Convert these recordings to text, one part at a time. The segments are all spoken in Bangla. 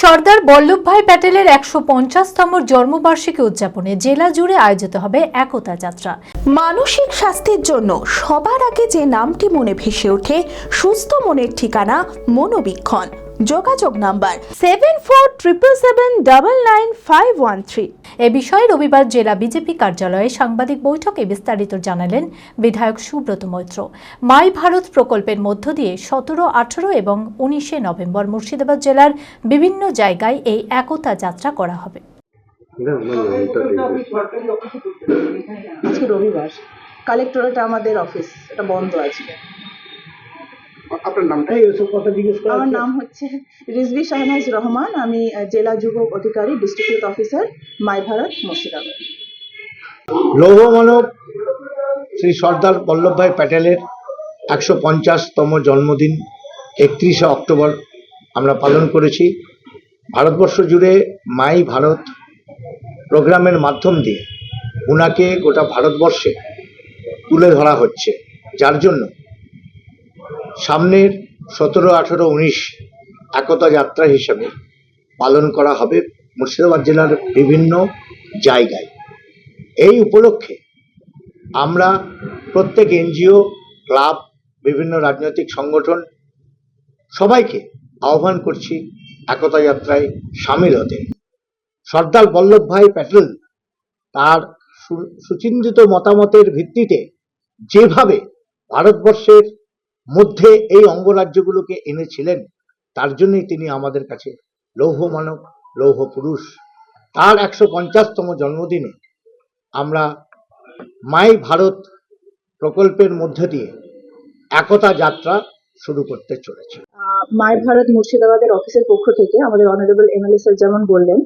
সর্দার বল্লভভাই প্যাটেলের একশো পঞ্চাশতম জন্মবার্ষিকী উদযাপনে জেলা জুড়ে আয়োজিত হবে একতা যাত্রা। মানসিক স্বাস্থ্যের জন্য সবার আগে যে নামটি মনে ভেসে ওঠে, সুস্থ মনের ঠিকানা মনোবীক্ষণ। যোগাযোগ number seven four triple seven double nine five one three এ বিষয়ে রবিবার জেলা বিজেপি কার্যালয়ে সাংবাদিক বৈঠকে বিস্তারিত জানালেন বিধায়ক সুব্রত মৈত্র। মাই ভারত প্রকল্পের মধ্য দিয়ে সতেরো, আঠারো এবং উনিশে নভেম্বর মুর্শিদাবাদ জেলার বিভিন্ন জায়গায় এই একতা যাত্রা করা হবে। রবিবার। কালেক্টরেট আমাদের অফিস, এটা বন্ধ আছে। আপনার নামটাই এসব কথা জিজ্ঞেস করা আমার নাম হচ্ছে রিজভি শাহনাজ রহমান আমি জেলা যুব অধিকারী district officer my Bharat Murshidabad. লৌহ মানব শ্রী সর্দার বল্লভভাই প্যাটেলের একশো পঞ্চাশতম জন্মদিন একত্রিশে অক্টোবর আমরা পালন করেছি। ভারতবর্ষ জুড়ে মাই ভারত প্রোগ্রামের মাধ্যম দিয়ে উনাকে গোটা ভারতবর্ষে তুলে ধরা হচ্ছে। যার জন্য সামনের সতেরো, আঠেরো, উনিশ একতা যাত্রা হিসেবে পালন করা হবে মুর্শিদাবাদ জেলার বিভিন্ন জায়গায়। এই উপলক্ষে আমরা প্রত্যেক এনজিও, ক্লাব, বিভিন্ন রাজনৈতিক সংগঠন সবাইকে আহ্বান করছি একতা যাত্রায় সামিল হতে। সর্দার বল্লভভাই প্যাটেল তার সুচিন্তিত মতামতের ভিত্তিতে যেভাবে ভারতবর্ষের মধ্যে এই অঙ্গরাজ্যগুলোকে এনেছিলেন, তার জন্যই তিনি আমাদের কাছে লৌহ মানব, লৌহ পুরুষ। তার একশো পঞ্চাশতম জন্মদিনে আমরা মাই ভারত প্রকল্পের মধ্যে দিয়ে একতা যাত্রা শুরু করতে চলেছি। মাই ভারত মুর্শিদাবাদের অফিসের পক্ষ থেকে আমাদের অনারেবল এমএলএ স্যার যেমন বললেন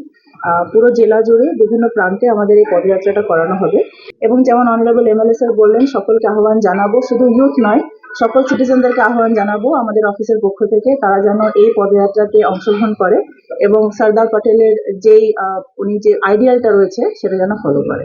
পুরো জেলা জুড়ে বিভিন্ন প্রান্তে আমাদের এই পদযাত্রাটা করানো হবে। এবং যেমন অনারেবল এমএলএ স্যার বললেন, সকলকে আহ্বান জানাব, শুধু ইউথ নয় সকল সিটিজেনদেরকে আহ্বান জানাব আমাদের অফিসের পক্ষ থেকে, তারা যেন এই পদযাত্রাতে অংশগ্রহণ করে এবং সর্দার পটেলের যেই উনি যে আইডিয়ালটা রয়েছে, সেটা যেন ফলো করে।